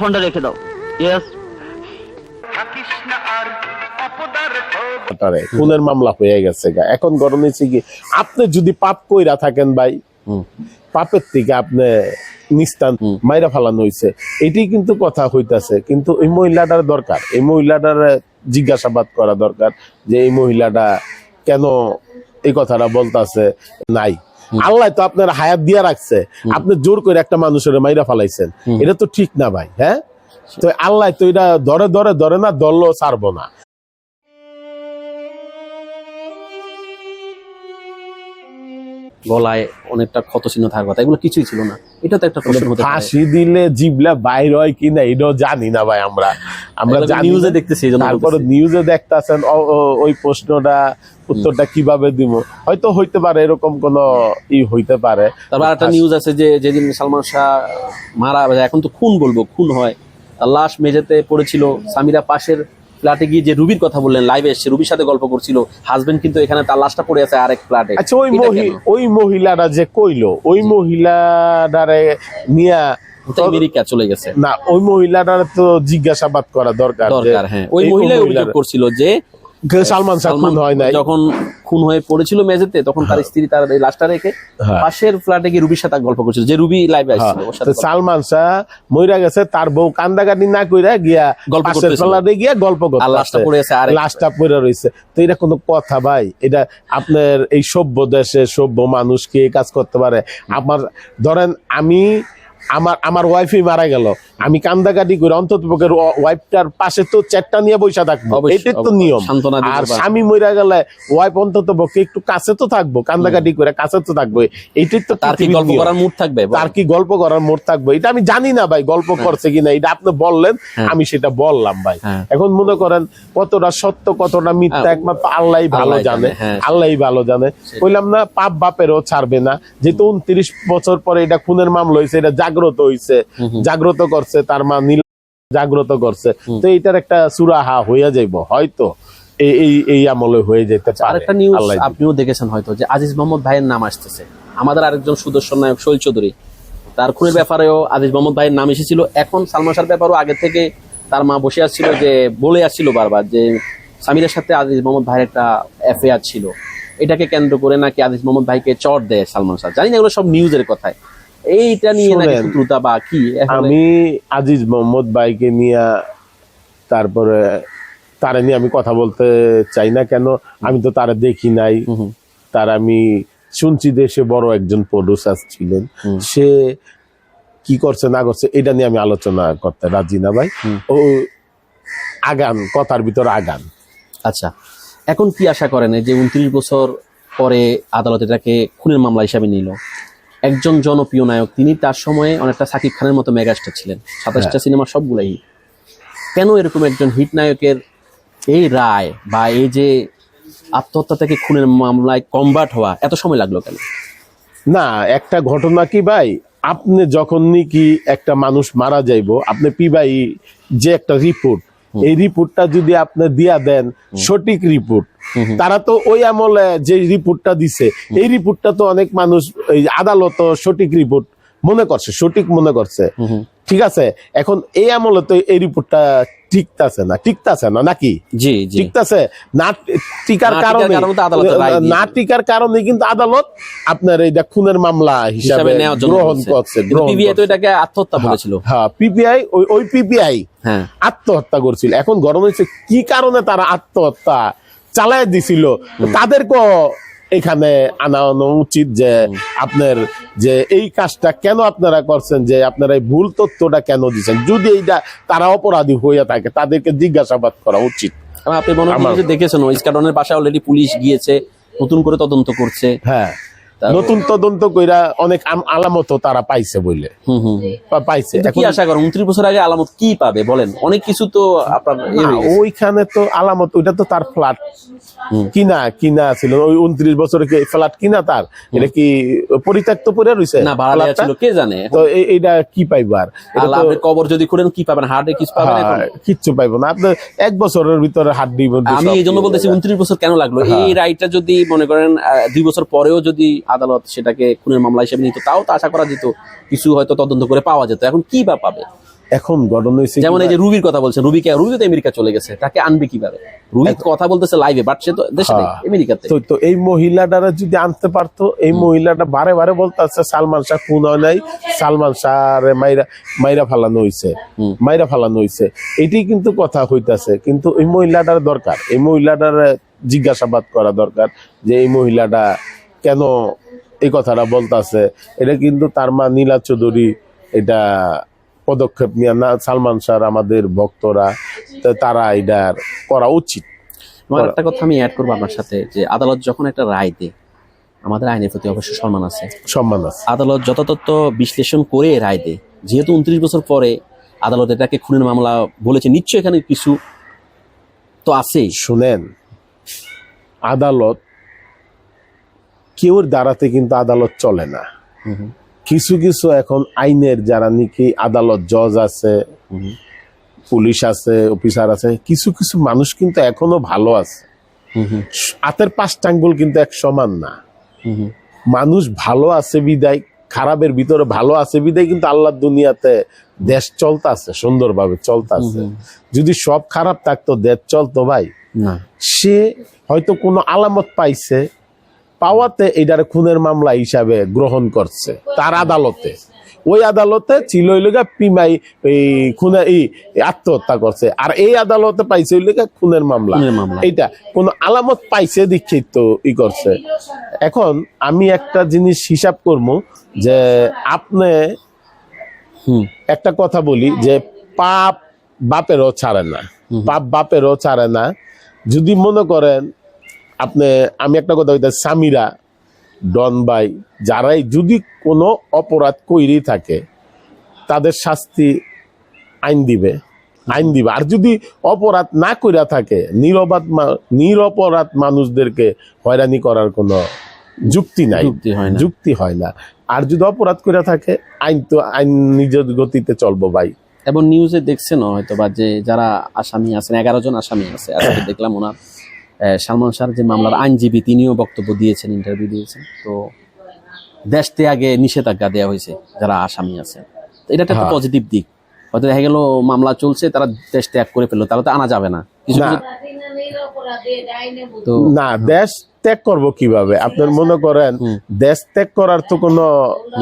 ফোনটা রেখে দাও। ইয়েস খুনের মামলা হয়ে গেছে গা। এখন গরম হয়েছে কি? আপনি যদি পাপ কইরা থাকেন ভাই পাপের থেকে আপনি নিস্তান মাইরা ফালানো হয়েছে এটাই কিন্তু কথা হইতাছে। কিন্তু এই মহিলাটার দরকার এই মহিলাটার জিজ্ঞাসাবাদ করা দরকার যে এই মহিলাটা কেন এই কথাটা বলতাছে? নাই। আল্লাহ তো আপনার হায়াত দিয়া রাখছে। আপনি জোর করে একটা মানুষের মাইরা ফালাইছেন। এটা তো ঠিক না ভাই হ্যাঁ? তো আল্লাহ তো এটা ধরে ধরে ধরে না দল ছাড়বো না। গলায় অনেকটা ক্ষত চিহ্ন থাকার কথা। এগুলো কিছুই ছিল না। এটা তো একটা প্রশ্ন হতে ফাঁসি দিলে জিবলা বাইর হয় কিনা এটাও জানি না ভাই আমরা। আমরা নিউজে। দেখতেছি তারপরে নিউজে দেখতাছেন ওই প্রশ্নটা উত্তরটা কীভাবে দিব? হয়তো হইতে পারে এরকম কোন ই হইতে পারে। তারপর একটা নিউজ আছে যে যেদিন সালমান শাহ মারা এখন তো খুন বলব খুন হয়। তার লাশ মেঝেতে পড়েছিল সামিরা পাশের ফ্ল্যাটে গিয়ে যে রুবির কথা বললেন লাইভে এসে রুবির সাথে গল্প করছিল। হাজবেন্ড কিন্তু এখানে তার লাশটা পড়ে আছে আরেক ফ্ল্যাটে আচ্ছা ওই ওই মহিলাটা যে কইলো ওই মহিলাটারে নিয়া আমেরিকা চলে গেছে। না ওই মহিলাটার তো জিজ্ঞাসাবাদ করা দরকার দরকার হ্যাঁ। ওই এই মহিলাই অভিযোগ করছিল যে সালমান শাহ হয় নাই। যখন খুন হয়ে পড়েছিল মেঝেতে তখন তার স্ত্রী তার লাশটা রেখে হ্যাঁ। পাশের ফ্ল্যাটে গিয়ে রুবির সাথে গল্প করছিল যে রুবি লাইভে আসছিল সাথে কথা- সালমান শাহ মইরা গেছে তার বউ কান্দাকাটি না কইরা গিয়া গল্প। ফ্ল্যাটে গিয়া গল্প আর লাশটা পড়ে আছে আরেক লাশটা পড়ে রয়েছে তো এটা কোনো কথা ভাই এটা আপনার এই সভ্য দেশে সভ্য মানুষ কি কাজ করতে পারে? আমার ধরেন আমি আমার আমার ওয়াইফই মারা গেল। আমি কান্দাকাটি করে অন্তত পক্ষে ওয়াইফটার পাশে তো চেকটা নিয়ে বসে থাকব। এটাই তো নিয়ম। আর স্বামী মরে গেলে ওয়াইফ অন্তত পক্ষে একটু কাছে তো থাকব কান্দাকাটি করে কাছে তো থাকব। এইটাই তো তার কি গল্প করার মুড থাকবে? তার কি গল্প করার মোড় থাকবে? এটা আমি জানি না ভাই গল্প করছে কিনা এটা আপনি বললেন আমি সেটা বললাম ভাই। হ্যাঁ। এখন মনে করেন কতটা সত্য কতটা মিথ্যা হ্যাঁ, একমাত্র আল্লাহ ভালো জানে হ্যাঁ। আল্লাহ ভালো জানে। বললাম না পাপ বাপেরও ছাড়বে না। যেহেতু উনত্রিশ বছর পরে এটা খুনের মামলা হয়েছে এটা জাগ্রত হয়েছে জাগ্রত করছে তার মা নীল জাগ্রত করছে। তো এইটার একটা সুরাহা হইয়া যাইব হয়তো। এই এই এই আমলে হয়ে যেতে পারে। আরেকটা নিউজ আপনিও দেখেছেন হয়তো যে আজিজ মোহাম্মদ ভাইয়ের নাম আসতেছে। আমাদের আরেকজন সুদর্শন নায়ক শৈল চৌধুরী তার খুনের ব্যাপারেও আজিজ মোহাম্মদ ভাইয়ের নাম এসেছিল। এখন সালমান শাহর ব্যাপারও আগে থেকে তার মা বসে আসছিল যে বলে আসছিল বারবার যে সামিরের সাথে আজিজ মোহাম্মদ ভাইয়ের একটা অ্যাফেয়ার ছিল। এটাকে কেন্দ্র করে নাকি আজিজ মোহাম্মদ ভাইকে চট দেয় সালমান শাহ। জানি না এগুলো সব নিউজের কথায়। এইটা নিয়ে নাকি শত্রুতা বা কি আমি আজিজ মোহাম্মদ ভাইকে নিয়ে তারপরে তারা নিয়ে আমি কথা বলতে চাই না কেন? আমি তো তারা দেখি নাই। তার আমি শুনছি সে বড় একজন প্রডিউসার ছিলেন। সে কি করছে না করছে এটা নিয়ে আমি আলোচনা করতে রাজি না ভাই। ও আগান কথার ভিতর আগান। আচ্ছা এখন কি আশা করেন যে উনত্রিশ বছর পরে আদালত এটাকে খুনের মামলা হিসাবে নিল? একজন জনপ্রিয় নায়ক তিনি তার সময়ে অনেকটা সাকিব খানের মতো মেগাস্টার ছিলেন। সাতাশটা সিনেমা সবগুলাই হিট কেন এরকম একজন হিট নায়কের এই রায় বা এই যে আত্মহত্যা থেকে খুনের মামলায় কনভার্ট হওয়া এত সময় লাগল কেন? না একটা ঘটনা কি ভাই? আপনি যখন নাকি একটা মানুষ মারা যাইবো আপনি পিবাই যে একটা রিপোর্ট এই রিপোর্টটা যদি আপনি দিয়া দেন সঠিক রিপোর্ট তারা তো ওই আমলে যে রিপোর্টটা দিছে এই রিপোর্টটা তো অনেক মানুষ আদালত সঠিক রিপোর্ট মনে করছে সঠিক মনে করছে। ঠিক আছে? এখন এই আমলে তো এই রিপোর্টটা ঠিকতাছে না ঠিকতাছে না নাকি? জি ঠিকতাছে না টিকার কারণে। না টিকার কারণে কিন্তু আদালত আপনার এইটা খুনের মামলা হিসাবে গ্রহণ করছে পিবিআই তো এটাকে আত্মহত্যা বলেছিল। হ্যাঁ পিপিআই ওই ওই পিপিআই হ্যাঁ। আত্মহত্যা করছিল। এখন গরম হয়েছে কি কারণে তারা আত্মহত্যা চালায় দিছিল? তাদেরকে এখানে আনানো উচিত যে আপনার যে এই কাজটা কেন আপনারা করছেন যে আপনারা এই ভুল তথ্যটা কেন দিচ্ছেন? যদি এইটা তারা অপরাধী হয়ে থাকে তাদেরকে জিজ্ঞাসাবাদ করা উচিত। আপনি মনে হয় দেখেছেন ইস্কাডনের পাশে অলরেডি পুলিশ গিয়েছে নতুন করে তদন্ত করছে। হ্যাঁ। নতুন তদন্ত কইরা অনেক আম- আলামতও তারা পাইছে বইলে। হুম হুম। হুম। পাইছে। কি আশা করেন? উনত্রিশ বছর আগে আলামত কি পাবে বলেন? অনেক কিছু তো আপনার ইয়ে। ওইখানে তো আলামত ওইটা তো তার ফ্ল্যাট। কিনা কিনা ছিল। ওই উনত্রিশ বছরে কি ফ্ল্যাট কিনা তার? এটা কি পরিত্যক্ত পরে রয়েছে না ভাড়া ছিল কে জানে? তো এইটা কি পাইবার এটা আল্লাহ তো কবর যদি করেন কি পাবেন? হার্টে কিছু পাবেন? হ্যাঁ, কিচ্ছু পাইবো না। আপনার এক বছরের ভিতরে হাড্ডি মধ্যে আমি এই জন্য বলতেছি। উনত্রিশ বছর কেন লাগল? হ্যাঁ। এই রায়টা যদি মনে করেন আহ, দুই বছর পরেও যদি আদালত সেটাকে খুনের মামলা হিসেবে নিত তাও তো আশা করা যেত কিছু হয়তো তদন্ত করে পাওয়া যেত। এখন কি বা পাবে? এখন ঘটনা হয়েছে যেমন এই যে রুবির কথা বলছেন রুবিকে রুবি তো আমেরিকা চলে গেছে তাকে আনবে কীভাবে? রুবি কথা বলতেছে লাইভে বাট সে তো দেশে নেই, হ্যাঁ। আমেরিকাতে তো এই মহিলাটারা যদি আনতে পারতো এই মহিলাটা বারে বারে বলতেছে সালমান শাহ খুন হয় নাই সালমান শাহ মাইরা মাইরা ফালানো হইছে হুম। মাইরা ফালানো হইছে। এটাই কিন্তু কথা হইতাছে কিন্তু এই মহিলাটার দরকার এই মহিলাটার জিজ্ঞাসাবাদ করা দরকার যে এই মহিলাটা কেন এই কথাটা বলতেছে? এটা কিন্তু তার মা নীলা চৌধুরী এটা পদক্ষেপ নিয়ে না সালমান শাহ আমাদের ভক্তরা তারা এটা করা উচিত। আমার একটা কথা আমি অ্যাড করব আপনার সাথে যে আদালত যখন একটা রায় দেয় আমাদের আইনের প্রতি অবশ্যই সম্মান আছে। সম্মান আছে। আদালত যথাযথ বিশ্লেষণ করে রায় দেয়। যেহেতু উনত্রিশ বছর পরে আদালত এটাকে খুনের মামলা বলেছে নিশ্চয়ই এখানে কিছু তো আছেই। শুনেন আদালত কেউর দ্বারাতে কিন্তু আদালত চলে না। কিছু কিছু এখন আইনের যারা নাকি আদালত জজ আছে পুলিশ আছে অফিসার আছে কিছু কিছু মানুষ কিন্তু এখনও ভালো আছে। হাতের পাঁচটা আঙ্গুল কিন্তু এক সমান না। মানুষ ভালো আছে বিদায় খারাপের ভিতরে ভালো আছে বিদায় কিন্তু আল্লাহর দুনিয়াতে দেশ চলতেছে সুন্দরভাবে চলতেছে। যদি সব খারাপ থাকতো দেশ চলতো ভাই। সে হয়তো কোনো আলামত পাইছে পাওয়াতে এটার খুনের মামলা হিসাবে গ্রহণ করছে তার আদালতে। ওই আদালতে ছিল লেগা পিমাই এই খুনে এই আত্মহত্যা করছে। আর এই আদালতে পাইছে লেগা খুনের মামলা। এইটা কোন আলামত পাইছে দীক্ষিত ই করছে। এখন আমি একটা জিনিস হিসাব করব যে আপনি হুম। একটা কথা বলি যে পাপ বাপেরও ছাড়ে না। পাপ বাপেরও ছাড়ে না। যদি মনে করেন আপনি আমি একটা কথা বলতে সামিরা ডন বাই যারাই যদি কোনো অপরাধ কইরি থাকে তাদের শাস্তি আইন দিবে আইন দিবে। আর যদি অপরাধ না কইরা থাকে নিরবাদ নিরপরাধ মানুষদেরকে হয়রানি করার কোনো যুক্তি নাই। যুক্তি হয় না। আর যদি অপরাধ করে থাকে আইন তো আইন নিজের গতিতে চলবো ভাই। এবং নিউজে দেখছেন হয়তো বা যে যারা আসামি আছেন এগারো জন আসামি আছে দেখলাম ওনার। সালমান শাহর যে মামলার আইনজীবী তিনিও বক্তব্য দিয়েছেন ইন্টারভিউ দিয়েছেন। তো দেশ ত্যাগে নিষেধাজ্ঞা দেওয়া হয়েছে যারা আসামি আছে এটা একটা হ্যাঁ। পজিটিভ দিক। হয়তো দেখা গেল মামলা চলছে তারা দেশ ত্যাগ করে ফেলল তাহলে তো আনা যাবে না। কিছু না। দেশ ত্যাগ করব কীভাবে? আপনার মনে করেন দেশ ত্যাগ করার তো কোনো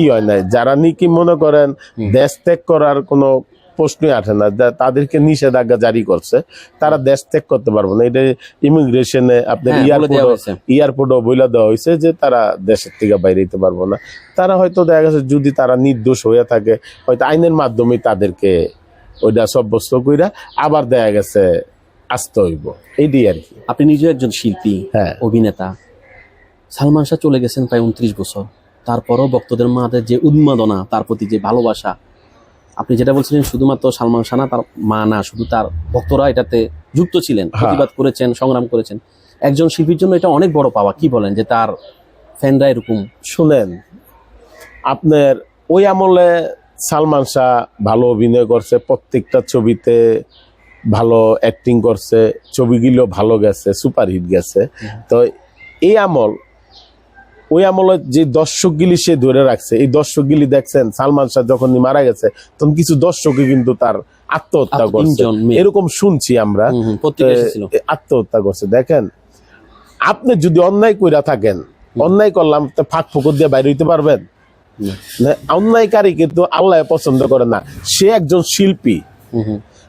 ই হয় নাই। যারা নাকি মনে করেন দেশ ত্যাগ করার কোনো প্রশ্নই আসে না। তাদেরকে নিষেধাজ্ঞা জারি করছে। তারা দেশ ত্যাগ করতে পারবে না। এটা ইমিগ্রেশনে আপনার হ্যাঁ, এয়ারপোর্ট। এয়ারপোর্টও বইলা দেওয়া হয়েছে যে তারা দেশের থেকে বাইরে যেতে পারব না। তারা হয়তো দেখা গেছে যদি তারা নির্দোষ হয়ে থাকে হয়তো আইনের মাধ্যমে তাদেরকে ওইটা সাব্যস্ত কইরা আবার দেখা গেছে আসতে হইব। এইটাই আর কি। আপনি নিজে একজন শিল্পী হ্যাঁ। অভিনেতা। সালমান শাহ চলে গেছেন প্রায় উনত্রিশ বছর। তারপরও ভক্তদের মাঝে যে উন্মাদনা তার প্রতি যে ভালোবাসা আপনি যেটা বলছিলেন শুধুমাত্র সালমান শাহ না তার মা না শুধু তার ভক্তরা এটাতে যুক্ত ছিলেন হ্যাঁ। প্রতিবাদ করেছেন সংগ্রাম করেছেন। একজন শিল্পীর জন্য এটা অনেক বড় পাওয়া। কি বলেন যে তার ফ্যানরা এরকম? শুনেন আপনার ওই আমলে সালমান শাহ ভালো অভিনয় করছে প্রত্যেকটা ছবিতে ভালো অ্যাক্টিং করছে ছবিগুলো ভালো গেছে সুপারহিট গেছে। তো এই আমল ওই আমলে যে দর্শকগুলি সে ধরে রাখছে এই দর্শকগুলি দেখছেন সালমান শাহ যখন মারা গেছে তখন কিছু দর্শকই কিন্তু তার আত্মহত্যা আত্ম- করছে। এরকম শুনছি আমরা। আত্মহত্যা করছে। দেখেন আপনি যদি অন্যায় কইরা থাকেন অন্যায় করলাম তো ফাঁক ফুকুর দিয়ে বাইরে হইতে পারবেন? অন্যায়কারী কিন্তু আল্লাহ পছন্দ করে না। সে একজন শিল্পী।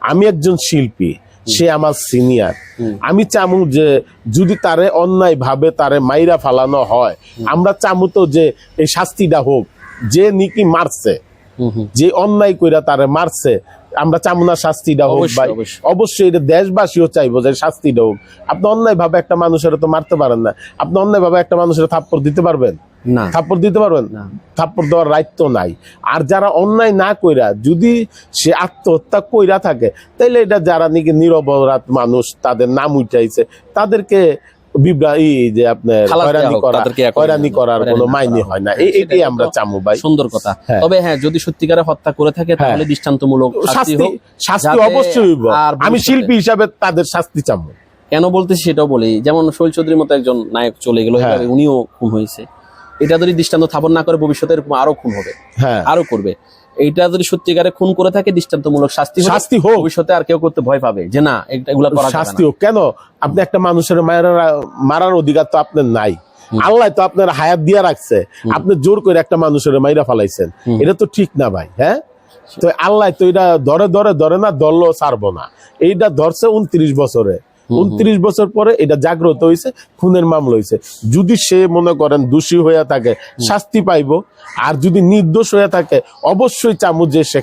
আমি একজন শিল্পী। সে আমার সিনিয়র আমি চামু যে যদি তারে অন্যায় ভাবে তারে মাইরা ফালানো হয় আমরা চামু তো যে এই শাস্তিটা হোক যে নিকি মারছে। যে অন্যায় কইরা তারে মারছে আমরা চামুনা শাস্তিটা হোক অবশ্যই, ভাই অবশ্যই। অবশ্যই এটা দেশবাসীও চাইব যে শাস্তিটা হোক আপনি অন্যায় ভাবে একটা মানুষের তো মারতে পারেন না আপনি অন্যায় ভাবে একটা মানুষের থাপ্পড় দিতে পারবেন না। থাপ্পড় দিতে পারবেন? না। থাপ্পড় দেওয়ার তো নাই। আর যারা অন্যায় না কইরা যদি সে আত্মহত্যা কইরা থাকে তাইলে এটা যারা নাকি নিরপরাধ মানুষ তাদের নাম উঠাইছে তাদেরকে যে আপনার হয়রানি করার কোনো হয় না। হোক। এই- সেটাই এটাই আমরা চামু ভাই। সুন্দর কথা। হ্যাঁ। তবে হ্যাঁ যদি সত্যিকারে হত্যা করে থাকে তাহলে দৃষ্টান্তমূলক শাস্তি অবশ্যই আর আমি শিল্পী হিসাবে তাদের শাস্তি চামু। কেন বলতেছি সেটাও বলি। যেমন শৈল চৌধুরীর মতো একজন নায়ক চলে গেল হ্যাঁ। উনিও খুন হয়েছে। এটা যদি দৃষ্টান্ত স্থাপন না করে ভবিষ্যতে এরকম আরও খুন হবে হ্যাঁ। আরও করবে। এইটা যদি সত্যিকারে খুন করে থাকে দৃষ্টান্তমূলক শাস্তি শাস্তি হোক। ভবিষ্যতে আর কেউ করতে ভয় পাবে যে না এগুলা করা শাস্তি হোক। কেন? আপনি একটা মানুষের মারার মারার অধিকার তো আপনার নাই। আল্লাহ তো আপনার হায়াত দিয়া রাখছে। আপনি জোর করে একটা মানুষের মাইরা ফালাইছেন। এটা তো ঠিক না ভাই হ্যাঁ? তো আল্লাহ তো এটা ধরে ধরে ধরে না ধরলো ছাড়বো না। এইটা ধরছে উনত্রিশ বছরে। উনত্রিশ বছর পরে এটা জাগ্রত হয়েছে খুনের মামলা হয়েছে যদি সে মনে করেন দোষী হইয়া থাকে শাস্তি পাইব আর যদি নির্দোষ হইয়া থাকে অবশ্যই চামু যে সে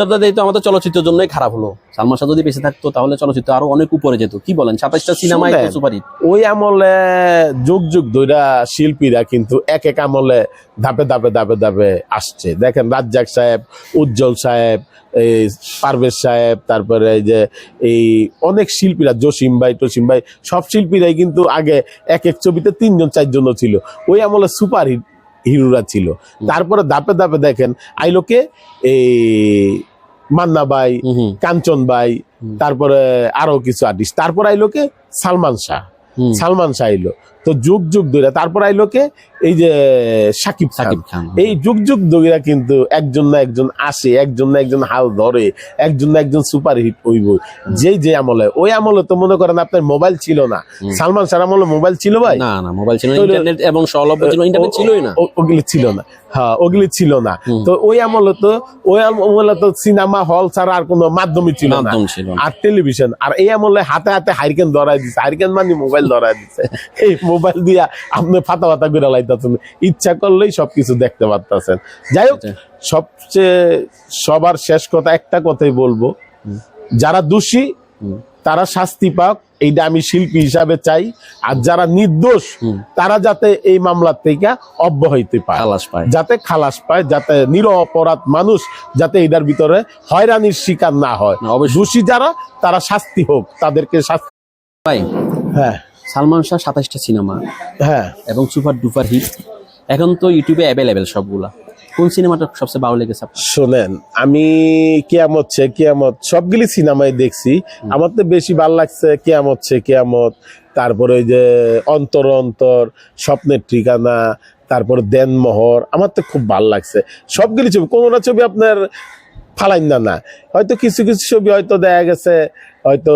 মর্যাদা আমাদের চলচ্চিত্রের জন্যই খারাপ হলো। সালমান শাহ যদি বেঁচে থাকতো তাহলে চলচ্চিত্র আরও অনেক উপরে যেত। কি বলেন? সাতাশটা সিনেমায় শুনেন। সুপারহিট ওই আমলে যুগ যুগ ধইরা শিল্পীরা কিন্তু এক এক আমলে ধাপে ধাপে ধাপে ধাপে আসছে। দেখেন রাজ্জাক সাহেব উজ্জ্বল সাহেব এই পারভেজ সাহেব তারপরে এই যে এই অনেক শিল্পীরা জসিম ভাই টসিম ভাই সব শিল্পীরাই কিন্তু আগে এক এক ছবিতে তিনজন চারজন ছিল। ওই আমলে সুপার হিট হিরোরা ছিল। তারপরে দাপে দাপে দেখেন আইলোকে এই মান্না হুম কাঞ্চন বাই তারপরে আরও কিছু আর্টিস্ট তারপর আইলোকে সালমান শাহ। সালমান শাহ আইলো। তো যুগ যুগ ধরে তারপর আইলো কে? এই যে সাকিব সাকিব খান খান এই যুগ যুগ ধরে কিন্তু একজন না একজন আসে একজন না একজন হাল ধরে একজন না একজন সুপার হিট হইব। যেই যে আমলে ওই আমলে তো মনে করেন আপনার মোবাইল ছিল না। সালমান শাহ আমলে মোবাইল ছিল ভাই? না না মোবাইল ছিল ইন্টারনেট এবং সলভ্য ছিল ইন্টারনেট ছিলই না। ওগুলি ছিল না। হ্যাঁ ওগুলি ছিল না। তো ওই আমলে তো ওই আমলে তো সিনেমা হল ছাড়া আর কোনো মাধ্যমই ছিল না। মাধ্যম ছিল না। আর টেলিভিশন আর এই আমলে হাতে হাতে হারিকেন ধরাই দিচ্ছে হারিকেন মানে মোবাইল ধরাই দিচ্ছে এই মোবাইল দিয়া আপনি ফাতা ফাতা করে লাইতেছেন। ইচ্ছা করলেই সবকিছু দেখতে পারতেছেন। যাই হোক। সবচেয়ে সবার শেষ কথা একটা কথাই বলব। যারা দোষী তারা শাস্তি পাক এইটা আমি শিল্পী হিসাবে চাই। আর যারা নির্দোষ তারা যাতে এই মামলার থেকে অব্যাহতি পায়। খালাস পায়। যাতে খালাস পায় যাতে নির অপরাধ মানুষ যাতে এটার ভিতরে হয়রানির শিকার না হয়। দোষী যারা তারা শাস্তি হোক তাদেরকে শাস্তি ভাই হ্যাঁ। সালমান শাহ সাতাশটা সিনেমা। হ্যাঁ। এবং সুপার ডুপার হিট। এখন তো ইউটিউবে অ্যাভেলেবেল সবগুলা। কোন সিনেমাটা সবচেয়ে ভালো লেগেছে শোনেন আমি কেয়ামত সে কেয়ামত সবগুলি সিনেমায় দেখছি। আমার তো বেশি ভালো লাগছে কেয়ামত সে কেয়ামত তারপরে ওই যে অন্তর অন্তর স্বপ্নের ঠিকানা তারপর দেনমোহর আমার তো খুব ভালো লাগছে। সবগুলি ছবি কোনটা ছবি আপনার ফালাইন না না। হয়তো কিছু কিছু ছবি হয়তো দেখা গেছে হয়তো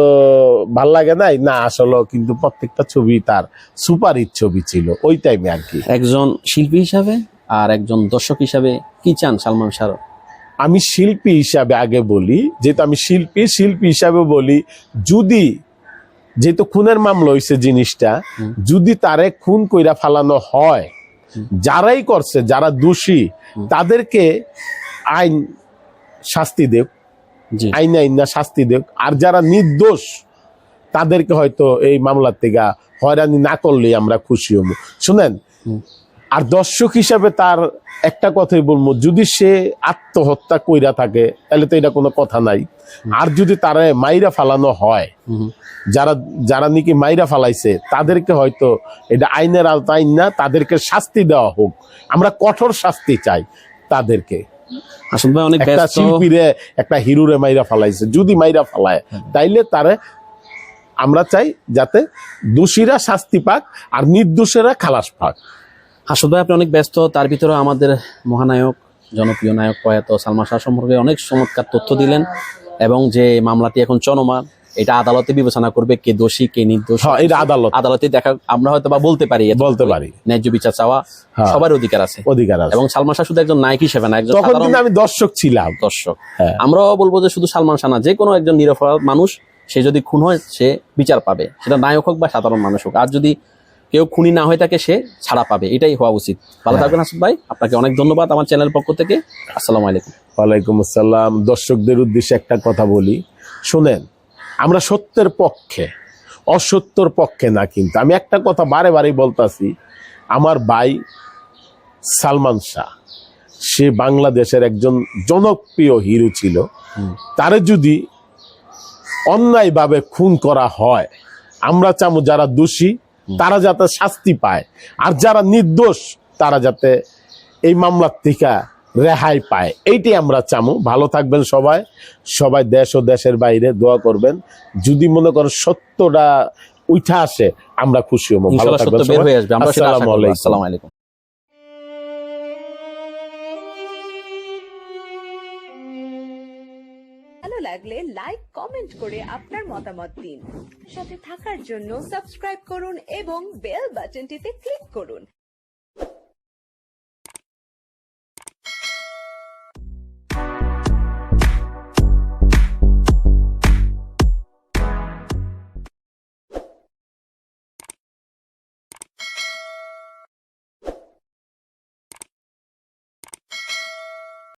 ভালো লাগে নাই। না আসলে কিন্তু প্রত্যেকটা ছবি তার সুপার হিট ছবি ছিল ওই টাইমে আর কি একজন শিল্পী হিসাবে আর একজন দর্শক হিসাবে কি চান সালমান শাহ আমি শিল্পী হিসাবে আগে বলি যেহেতু আমি শিল্পী শিল্পী হিসাবে বলি যদি যেহেতু খুনের মামলা হয়েছে জিনিসটা যদি তারে খুন কইরা ফালানো হয় যারাই করছে যারা দোষী তাদেরকে আইন শাস্তি দেব আইন আইন না শাস্তি দেব। আর যারা নির্দোষ তাদেরকে হয়তো এই মামলার থেকে হয়রানি না করলেই আমরা খুশি হব। শুনেন আর দর্শক হিসাবে তার একটা কথাই বলব যদি সে আত্মহত্যা কইরা থাকে তাহলে তো এটা কোনো কথা নাই। আর যদি তারা মাইরা ফালানো হয় যারা যারা নাকি মাইরা ফালাইছে তাদেরকে হয়তো এটা আইনের আওতায় আইন না তাদেরকে শাস্তি দেওয়া হোক। আমরা কঠোর শাস্তি চাই তাদেরকে। আসল ভাই অনেক একটা শিল্পীরে একটা হিরোরে মাইরা ফালাইছে যদি মাইরা ফালায় তাইলে তারে আমরা চাই যাতে দোষীরা শাস্তি পাক আর নির্দোষেরা খালাস পাক। আসল ভাই আপনি অনেক ব্যস্ত তার ভিতরে আমাদের মহানায়ক জনপ্রিয় নায়ক প্রয়াত সালমা শাহ সম্পর্কে অনেক চমৎকার তথ্য দিলেন এবং যে মামলাটি এখন চলমান এটা আদালতে বিবেচনা করবে কে দোষী কে নির্দোষ। হ্যাঁ, এটা আদালত। আদালতে দেখা আমরা হয়তো বা বলতে পারি বলতে পারি। ন্যায্য বিচার চাওয়া হ্যাঁ। সবার অধিকার আছে। অধিকার আছে। এবং সালমান শাহ শুধু একজন নায়ক হিসেবে না একজন তখন কিন্তু আমি দর্শক ছিলাম। দর্শক। হ্যাঁ। আমরাও বলব যে শুধু সালমান শাহ না যে কোনো একজন নিরপরাধ মানুষ সে যদি খুন হয় সে বিচার পাবে। সেটা নায়ক হোক বা সাধারণ মানুষ হোক। আর যদি কেউ খুনি না হয়ে থাকে সে ছাড়া পাবে। এটাই হওয়া উচিত। ভালো। থাকবেন হাসুদ ভাই। আপনাকে অনেক ধন্যবাদ আমার চ্যানেল পক্ষ থেকে। আসসালামু আলাইকুম। ওয়ালাইকুম আসসালাম। দর্শকদের উদ্দেশ্যে একটা কথা বলি। শুনেন আমরা সত্যের পক্ষে অসত্যর পক্ষে না কিন্তু। আমি একটা কথা বারে বারে বলতাছি আমার ভাই সালমান শাহ সে বাংলাদেশের একজন জনপ্রিয় হিরো ছিল। তারে যদি অন্যায়ভাবে খুন করা হয় আমরা চামু যারা দোষী তারা যাতে শাস্তি পায়। আর যারা নির্দোষ তারা যাতে এই মামলার থেকে রেহাই পায়। এইটাই আমরা চামু। ভালো থাকবেন সবাই। সবাই দেশ ও দেশের বাইরে দোয়া করবেন। যদি মনে করেন সত্যটা উঠা আসে আমরা খুশি হব। ভালো থাকবেন। আসসালামু আলাইকুম। লাগলে লাইক কমেন্ট করে আপনার মতামত দিন। সাথে থাকার জন্য সাবস্ক্রাইব করুন এবং বেল বাটনটিতে ক্লিক করুন।